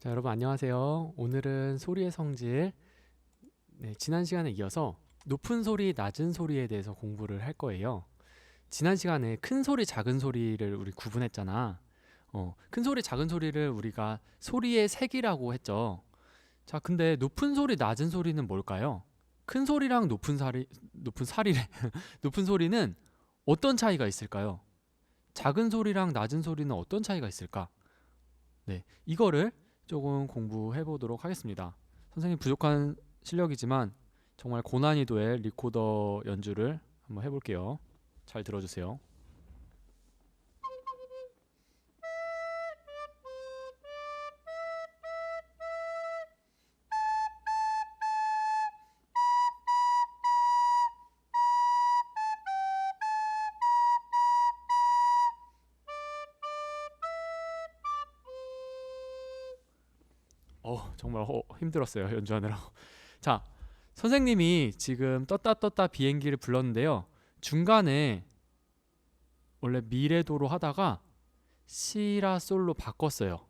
자, 여러분 안녕하세요. 오늘은 소리의 성질. 네, 지난 시간에 이어서 높은 소리, 낮은 소리에 대해서 공부를 할 거예요. 지난 시간에 큰 소리, 작은 소리를 우리 구분했잖아. 어, 큰 소리, 작은 소리를 우리가 소리의 색이라고 했죠. 자, 근데 높은 소리, 낮은 소리는 뭘까요? 큰 소리랑 높은 사리, 높은 사리래. 높은 소리는 어떤 차이가 있을까요? 작은 소리랑 낮은 소리는 어떤 차이가 있을까? 네, 이거를 조금 공부해 보도록 하겠습니다. 선생님 부족한 실력이지만 정말 고난이도의 리코더 연주를 한번 해볼게요. 잘 들어주세요. 어 정말 어, 힘들었어요 연주하느라고. 자 선생님이 지금 떴다 떴다 비행기를 불렀는데요. 중간에 원래 미래도로 하다가 시라 솔로 바꿨어요.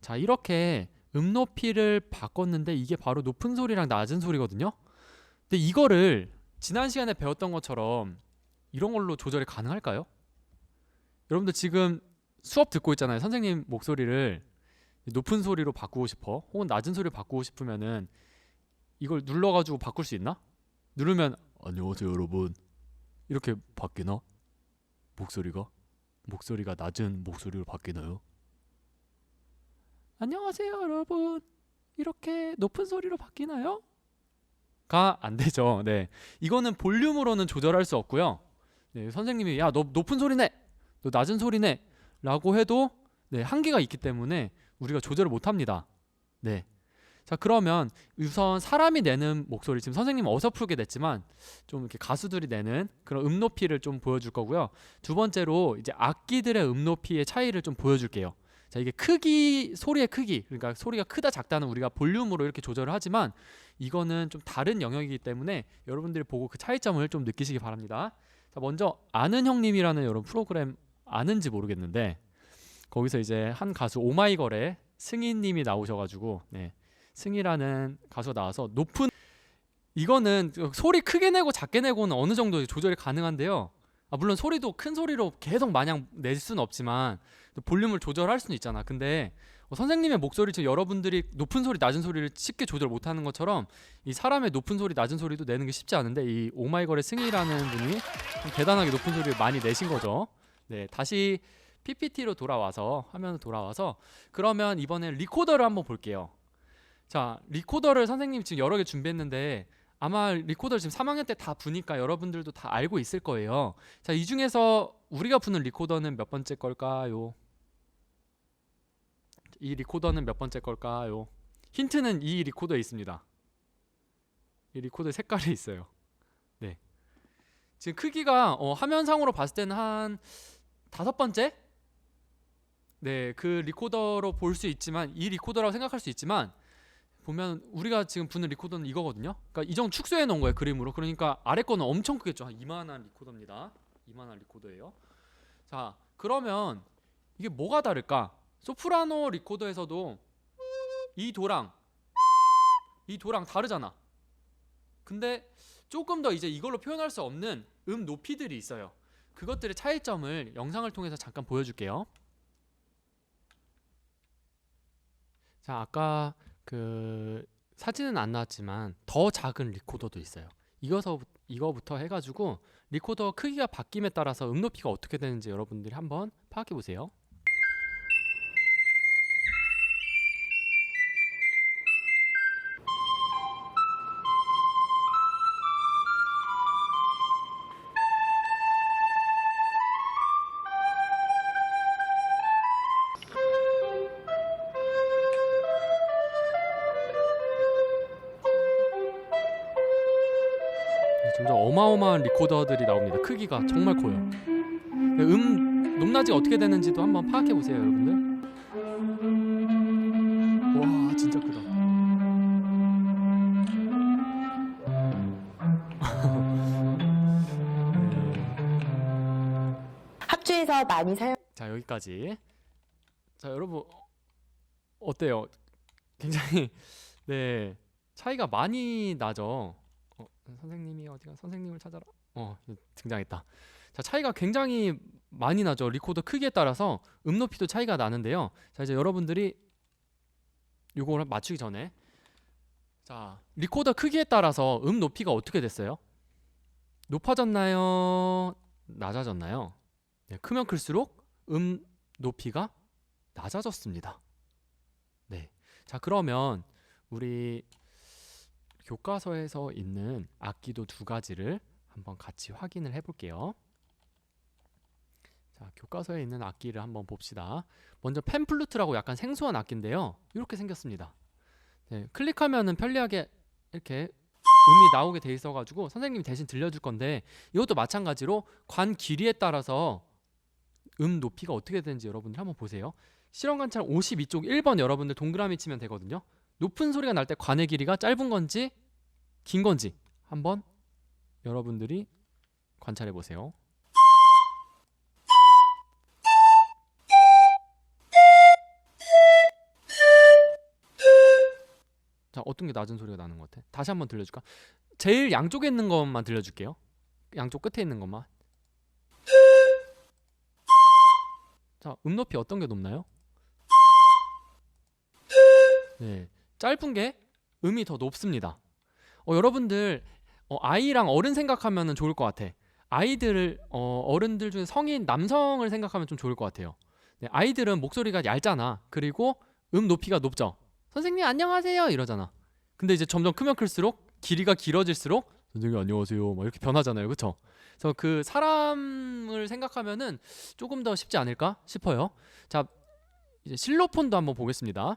자 이렇게 음 높이를 바꿨는데 이게 바로 높은 소리랑 낮은 소리거든요. 근데 이거를 지난 시간에 배웠던 것처럼 이런 걸로 조절이 가능할까요? 여러분들 지금 수업 듣고 있잖아요. 선생님 목소리를 높은 소리로 바꾸고 싶어 혹은 낮은 소리로 바꾸고 싶으면은 이걸 눌러가지고 바꿀 수 있나? 누르면 안녕하세요 여러분 이렇게 바뀌나? 목소리가? 목소리가 낮은 목소리로 바뀌나요? 안녕하세요 여러분 이렇게 높은 소리로 바뀌나요? 가 안 되죠 네 이거는 볼륨으로는 조절할 수 없고요 네, 선생님이 야 너 높은 소리 내너 낮은 소리 내 라고 해도 네, 한계가 있기 때문에 우리가 조절을 못 합니다. 네. 자, 그러면 우선 사람이 내는 목소리 지금 선생님 어설프게 냈지만 좀 이렇게 가수들이 내는 그런 음 높이를 좀 보여줄 거고요. 두 번째로 이제 악기들의 음 높이의 차이를 좀 보여줄게요. 자, 이게 크기, 소리의 크기, 그러니까 소리가 크다 작다는 우리가 볼륨으로 이렇게 조절을 하지만 이거는 좀 다른 영역이기 때문에 여러분들이 보고 그 차이점을 좀 느끼시기 바랍니다. 자, 먼저 아는 형님이라는 여러분 프로그램 아는지 모르겠는데 거기서 이제 한 가수 오마이걸의 승희님이 나오셔가지고 네, 승희라는 가수가 나와서 높은 이거는 소리 크게 내고 작게 내고는 어느 정도 조절이 가능한데요. 아, 물론 소리도 큰 소리로 계속 마냥 낼 수는 없지만 볼륨을 조절할 수는 있잖아. 근데 어, 선생님의 목소리 지금 여러분들이 높은 소리 낮은 소리를 쉽게 조절 못하는 것처럼 이 사람의 높은 소리 낮은 소리도 내는 게 쉽지 않은데 이 오마이걸의 승희라는 분이 좀 대단하게 높은 소리를 많이 내신 거죠. 네, 다시 PPT로 돌아와서 화면으로 돌아와서 그러면 이번엔 리코더를 한번 볼게요. 자, 리코더를 선생님 지금 여러 개 준비했는데 아마 리코더를 지금 3학년 때 다 부니까 여러분들도 다 알고 있을 거예요. 자, 이 중에서 우리가 부는 리코더는 몇 번째 걸까요? 이 리코더는 몇 번째 걸까요? 힌트는 이 리코더에 있습니다. 이 리코더 색깔이 있어요. 네. 지금 크기가 어, 화면상으로 봤을 때는 한 다섯 번째? 네, 그 리코더로 볼 수 있지만 이 리코더라고 생각할 수 있지만 보면 우리가 지금 부는 리코더는 이거거든요. 그러니까 이 정도 축소해 놓은 거예요 그림으로. 그러니까 아래 거는 엄청 크겠죠. 한 이만한 리코더입니다. 이만한 리코더예요. 자, 그러면 이게 뭐가 다를까? 소프라노 리코더에서도 이 도랑 이 도랑 다르잖아. 근데 조금 더 이제 이걸로 표현할 수 없는 음 높이들이 있어요. 그것들의 차이점을 영상을 통해서 잠깐 보여줄게요. 자, 아까 그 사진은 안 나왔지만 더 작은 리코더도 있어요. 이거서 이거부터 해가지고 리코더 크기가 바뀜에 따라서 음 높이가 어떻게 되는지 여러분들이 한번 파악해 보세요. 네, 점점 어마어마한 리코더들이 나옵니다. 크기가 정말 커요. 네, 음 높낮이가 어떻게 되는지도 한번 파악해 보세요, 여러분들. 와, 진짜 크다. 학교에서 많이 사용 자, 여기까지. 자, 여러분 어때요? 굉장히 네 차이가 많이 나죠. 어, 선생님이 어디가 선생님을 찾아라. 어 등장했다. 자 차이가 굉장히 많이 나죠. 리코더 크기에 따라서 음 높이도 차이가 나는데요. 자 이제 여러분들이 요거를 맞추기 전에 자 리코더 크기에 따라서 음 높이가 어떻게 됐어요? 높아졌나요? 낮아졌나요? 네, 크면 클수록 음 높이가 낮아졌습니다. 네. 자, 그러면 우리 교과서에서 있는 악기도 두 가지를 한번 같이 확인을 해 볼게요. 자, 교과서에 있는 악기를 한번 봅시다. 먼저 펜플루트라고 약간 생소한 악기인데요. 이렇게 생겼습니다. 네, 클릭하면은 편리하게 이렇게 음이 나오게 돼 있어 가지고 선생님이 대신 들려줄 건데 이것도 마찬가지로 관 길이에 따라서 음 높이가 어떻게 되는지 여러분들 한번 보세요. 실험 관찰 52쪽 1번 여러분들 동그라미 치면 되거든요. 높은 소리가 날 때 관의 길이가 짧은 건지 긴 건지 한번 여러분들이 관찰해 보세요. 자, 어떤 게 낮은 소리가 나는 것 같아? 다시 한번 들려줄까? 제일 양쪽에 있는 것만 들려줄게요. 양쪽 끝에 있는 것만. 자, 음 높이 어떤 게 높나요? 네, 짧은 게 음이 더 높습니다. 어, 여러분들 어, 아이랑 어른 생각하면 좋을 것 같아. 아이들을 어, 어른들 중에 성인 남성을 생각하면 좀 좋을 것 같아요. 네, 아이들은 목소리가 얇잖아. 그리고 음 높이가 높죠. 선생님 안녕하세요 이러잖아. 근데 이제 점점 크면 클수록 길이가 길어질수록 선생님 안녕하세요 막 이렇게 변하잖아요, 그렇죠? 그래서 그 사람을 생각하면은 조금 더 쉽지 않을까 싶어요. 자, 이제 실로폰도 한번 보겠습니다.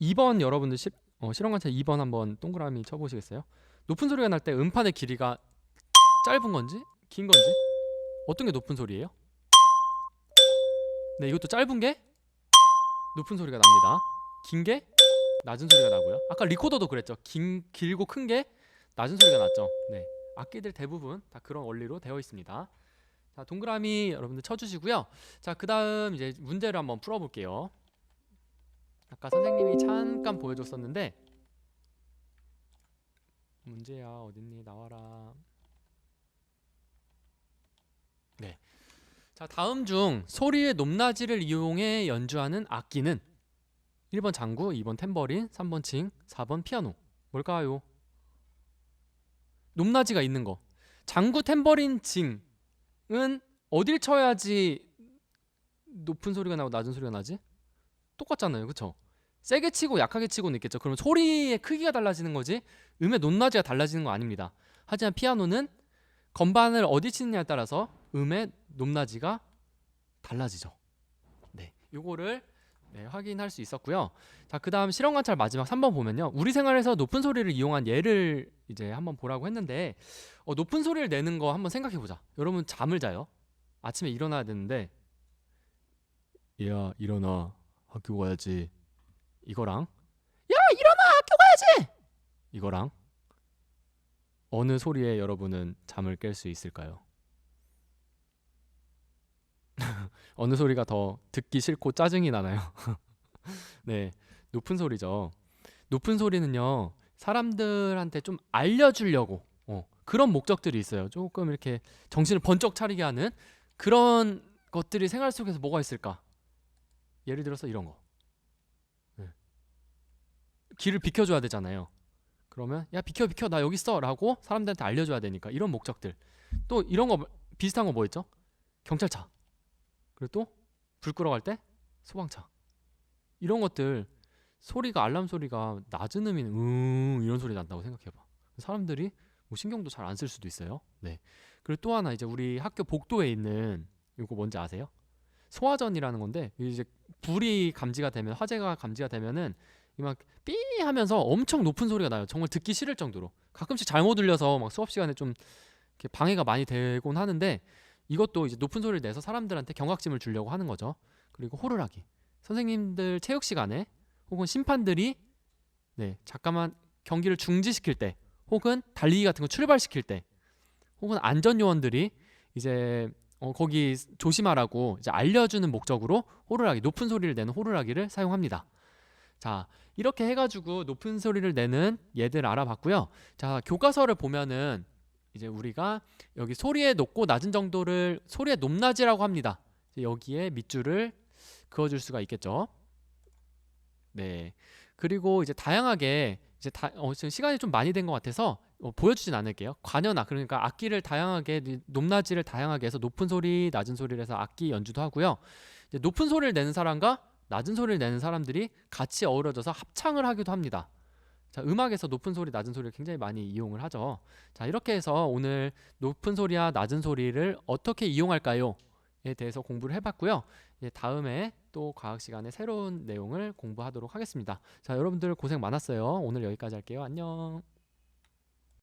2번 여러분들 시, 어, 실험관찰 2번 한번 동그라미 쳐보시겠어요? 높은 소리가 날 때 음판의 길이가 짧은 건지 긴 건지 어떤 게 높은 소리예요? 네, 이것도 짧은 게 높은 소리가 납니다. 긴 게 낮은 소리가 나고요. 아까 리코더도 그랬죠. 긴 길고 큰 게 낮은 소리가 났죠. 네. 악기들 대부분 다 그런 원리로 되어 있습니다. 자, 동그라미 여러분들 쳐 주시고요. 자, 그 다음 이제 문제를 한번 풀어 볼게요. 아까 선생님이 잠깐 보여 줬었는데 문제야 어딨니? 나와라. 네. 자 다음 중 소리의 높낮이를 이용해 연주하는 악기는 1번 장구 2번 탬버린 3번 칭 4번 피아노. 뭘까요? 높낮이가 있는 거. 장구 탬버린 칭은 어딜 쳐야지 높은 소리가 나고 낮은 소리가 나지 똑같잖아요 그쵸 세게 치고 약하게 치고는 있겠죠. 그러면 소리의 크기가 달라지는 거지 음의 높낮이가 달라지는 거 아닙니다. 하지만 피아노는 건반을 어디 치느냐에 따라서 음의 높낮이가 달라지죠. 네, 요거를 네, 확인할 수 있었고요. 자, 그다음 실험 관찰 마지막 3번 보면요. 우리 생활에서 높은 소리를 이용한 예를 이제 한번 보라고 했는데 어, 높은 소리를 내는 거 한번 생각해 보자. 여러분 잠을 자요. 아침에 일어나야 되는데 야, 일어나. 학교 가야지. 이거랑? 야 일어나! 학교 가야지! 이거랑? 어느 소리에 여러분은 잠을 깰 수 있을까요? 어느 소리가 더 듣기 싫고 짜증이 나나요? 네 높은 소리죠. 높은 소리는요 사람들한테 좀 알려주려고 어, 그런 목적들이 있어요. 조금 이렇게 정신을 번쩍 차리게 하는 그런 것들이 생활 속에서 뭐가 있을까 예를 들어서 이런 거. 길을 비켜줘야 되잖아요. 그러면 야 비켜 비켜. 나 여기 있어라고 사람들한테 알려줘야 되니까. 이런 목적들. 또 이런 거 비슷한 거뭐 있죠? 경찰차. 그리고 또불 끄러 갈때 소방차. 이런 것들 소리가 알람 소리가 낮은 음이는 음 이런 소리 난다고 생각해봐. 사람들이 뭐 신경도 잘 안 쓸 수도 있어요. 네. 그리고 또 하나 이제 우리 학교 복도에 있는 이거 뭔지 아세요? 소화전이라는 건데 이제 불이 감지가 되면 화재가 감지가 되면은 막삐 하면서 엄청 높은 소리가 나요. 정말 듣기 싫을 정도로. 가끔씩 잘못 들려서 막 수업 시간에 좀 방해가 많이 되곤 하는데 이것도 이제 높은 소리를 내서 사람들한테 경각심을 주려고 하는 거죠. 그리고 호루라기. 선생님들 체육 시간에 혹은 심판들이 네, 잠깐만 경기를 중지시킬 때 혹은 달리기 같은 거 출발시킬 때 혹은 안전 요원들이 이제 어, 거기 조심하라고 이제 알려주는 목적으로 호루라기 높은 소리를 내는 호루라기를 사용합니다. 자 이렇게 해가지고 높은 소리를 내는 얘들 알아봤고요. 자 교과서를 보면은 이제 우리가 여기 소리의 높고 낮은 정도를 소리의 높낮이라고 합니다. 여기에 밑줄을 그어줄 수가 있겠죠. 네. 그리고 이제 다양하게 이제 다, 어, 지금 시간이 좀 많이 된 것 같아서 어, 보여주진 않을게요. 관현악 그러니까 악기를 다양하게 이- 높낮이를 다양하게 해서 높은 소리, 낮은 소리를 해서 악기 연주도 하고요. 높은 소리를 내는 사람과 낮은 소리를 내는 사람들이 같이 어우러져서 합창을 하기도 합니다. 자, 음악에서 높은 소리, 낮은 소리를 굉장히 많이 이용을 하죠. 자, 이렇게 해서 오늘 높은 소리와 낮은 소리를 어떻게 이용할까요?에 대해서 공부를 해봤고요. 이제 다음에 또 과학 시간에 새로운 내용을 공부하도록 하겠습니다. 자, 여러분들 고생 많았어요. 오늘 여기까지 할게요. 안녕.